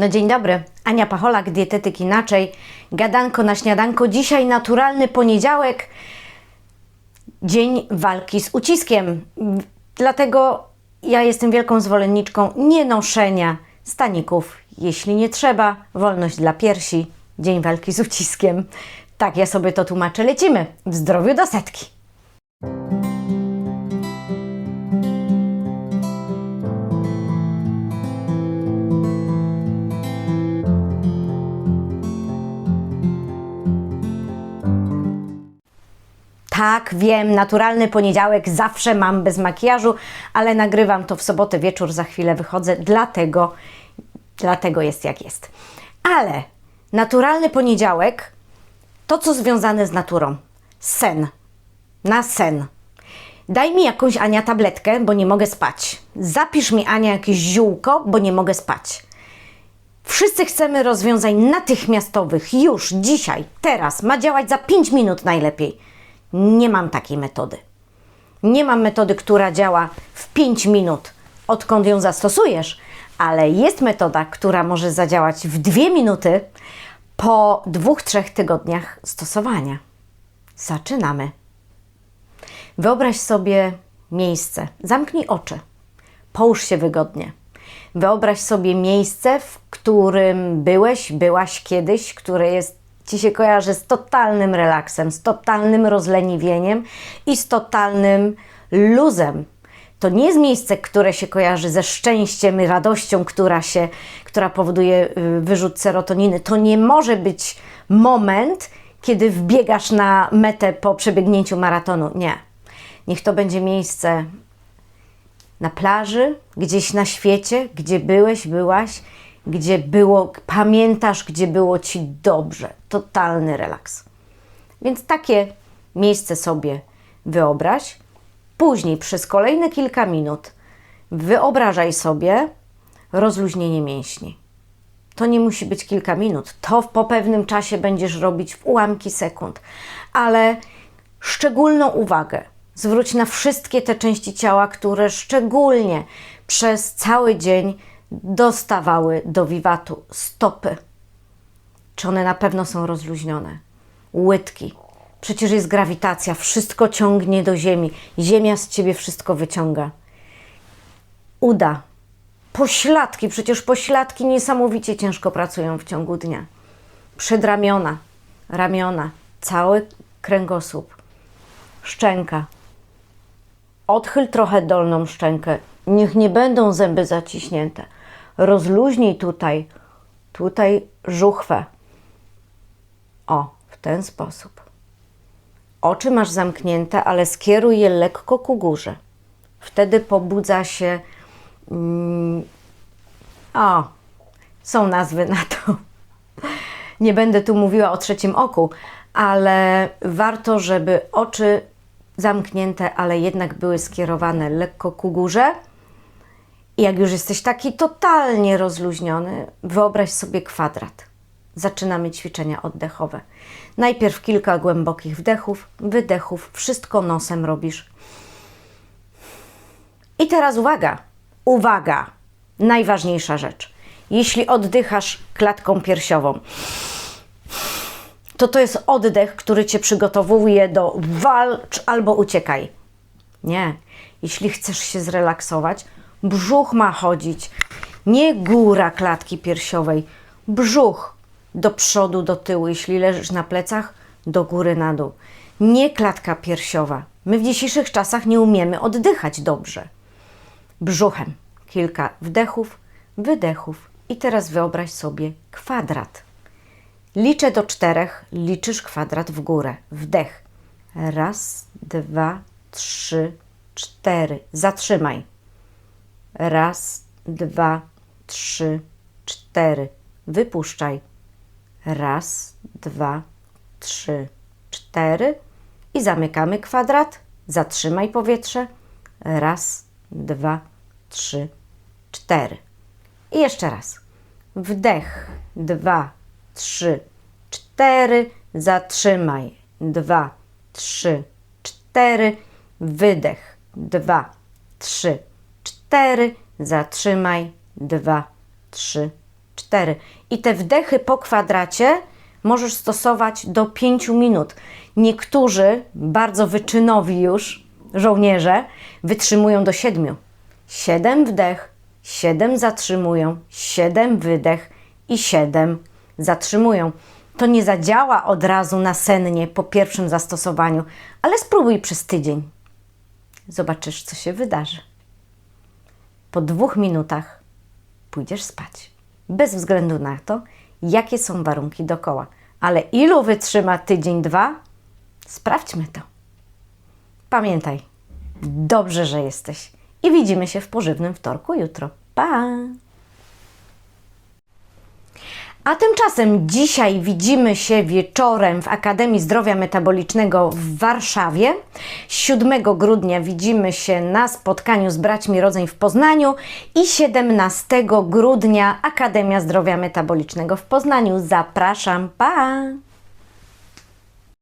No dzień dobry, Ania Pacholak, dietetyk inaczej. Gadanko na śniadanko. Dzisiaj naturalny poniedziałek, dzień walki z uciskiem. Dlatego ja jestem wielką zwolenniczką nienoszenia staników. Jeśli nie trzeba, wolność dla piersi, dzień walki z uciskiem. Tak ja sobie to tłumaczę. Lecimy w zdrowiu do setki. Tak, wiem, naturalny poniedziałek zawsze mam bez makijażu, ale nagrywam to w sobotę wieczór, za chwilę wychodzę, dlatego, dlatego jest jak jest. Ale naturalny poniedziałek to, co związane z naturą. Sen. Na sen. Daj mi jakąś Ania tabletkę, bo nie mogę spać. Zapisz mi Ania jakieś ziółko, bo nie mogę spać. Wszyscy chcemy rozwiązań natychmiastowych, już, dzisiaj, teraz. Ma działać za 5 minut najlepiej. Nie mam takiej metody. Nie mam metody, która działa w 5 minut, odkąd ją zastosujesz, ale jest metoda, która może zadziałać w 2 minuty po dwóch, trzech tygodniach stosowania. Zaczynamy. Wyobraź sobie miejsce. Zamknij oczy. Połóż się wygodnie. Wyobraź sobie miejsce, w którym byłeś, byłaś kiedyś, które jest Ci się kojarzy z totalnym relaksem, z totalnym rozleniwieniem i z totalnym luzem. To nie jest miejsce, które się kojarzy ze szczęściem i radością, która, się, która powoduje y, wyrzut serotoniny. To nie może być moment, kiedy wbiegasz na metę po przebiegnięciu maratonu. Nie. Niech to będzie miejsce na plaży, gdzieś na świecie, gdzie byłeś, byłaś, gdzie było, pamiętasz, gdzie było ci dobrze. Totalny relaks. Więc takie miejsce sobie wyobraź. Później, przez kolejne kilka minut, wyobrażaj sobie rozluźnienie mięśni. To nie musi być kilka minut. To po pewnym czasie będziesz robić w ułamki sekund, ale szczególną uwagę zwróć na wszystkie te części ciała, które szczególnie przez cały dzień dostawały do wiwatu stopy. Czy one na pewno są rozluźnione? Łydki. Przecież jest grawitacja, wszystko ciągnie do ziemi. Ziemia z ciebie wszystko wyciąga. Uda. Pośladki, przecież pośladki niesamowicie ciężko pracują w ciągu dnia. Przedramiona, ramiona, cały kręgosłup, szczęka. Odchyl trochę dolną szczękę. Niech nie będą zęby zaciśnięte. Rozluźnij tutaj, tutaj żuchwę. O, w ten sposób. Oczy masz zamknięte, ale skieruj je lekko ku górze. Wtedy pobudza się. Mm, o, są nazwy na to. Nie będę tu mówiła o trzecim oku, ale warto, żeby oczy zamknięte, ale jednak były skierowane lekko ku górze. I jak już jesteś taki totalnie rozluźniony, wyobraź sobie kwadrat. Zaczynamy ćwiczenia oddechowe. Najpierw kilka głębokich wdechów, wydechów, wszystko nosem robisz. I teraz uwaga, uwaga, najważniejsza rzecz. Jeśli oddychasz klatką piersiową, to to jest oddech, który cię przygotowuje do walcz albo uciekaj. Nie. Jeśli chcesz się zrelaksować, brzuch ma chodzić. Nie góra klatki piersiowej, brzuch do przodu, do tyłu. Jeśli leżysz na plecach, do góry, na dół. Nie klatka piersiowa. My w dzisiejszych czasach nie umiemy oddychać dobrze. Brzuchem. Kilka wdechów, wydechów. I teraz wyobraź sobie kwadrat. Liczę do czterech, liczysz kwadrat w górę. Wdech. Raz, dwa, trzy, cztery. Zatrzymaj. Raz, dwa, trzy, cztery. Wypuszczaj. Raz, dwa, trzy, cztery. I zamykamy kwadrat. Zatrzymaj powietrze. Raz, dwa, trzy, cztery. I jeszcze raz. Wdech. Dwa, trzy, cztery. Zatrzymaj. Dwa, trzy, cztery. Wydech. Dwa, trzy, cztery. Zatrzymaj. Dwa, trzy, cztery. I te wdechy po kwadracie możesz stosować do 5 minut. Niektórzy, bardzo wyczynowi już żołnierze, wytrzymują do 7. 7 wdech, 7 zatrzymują, 7 wydech i 7 zatrzymują. To nie zadziała od razu nasennie po pierwszym zastosowaniu, ale spróbuj przez tydzień. Zobaczysz, co się wydarzy. Po dwóch minutach pójdziesz spać. Bez względu na to, jakie są warunki dokoła. Ale ilu wytrzyma tydzień, dwa? Sprawdźmy to. Pamiętaj, dobrze, że jesteś. I widzimy się w pożywnym wtorku jutro. Pa! A tymczasem dzisiaj widzimy się wieczorem w Akademii Zdrowia Metabolicznego w Warszawie. 7 grudnia widzimy się na spotkaniu z braćmi Rodzeń w Poznaniu i 17 grudnia Akademia Zdrowia Metabolicznego w Poznaniu. Zapraszam, pa!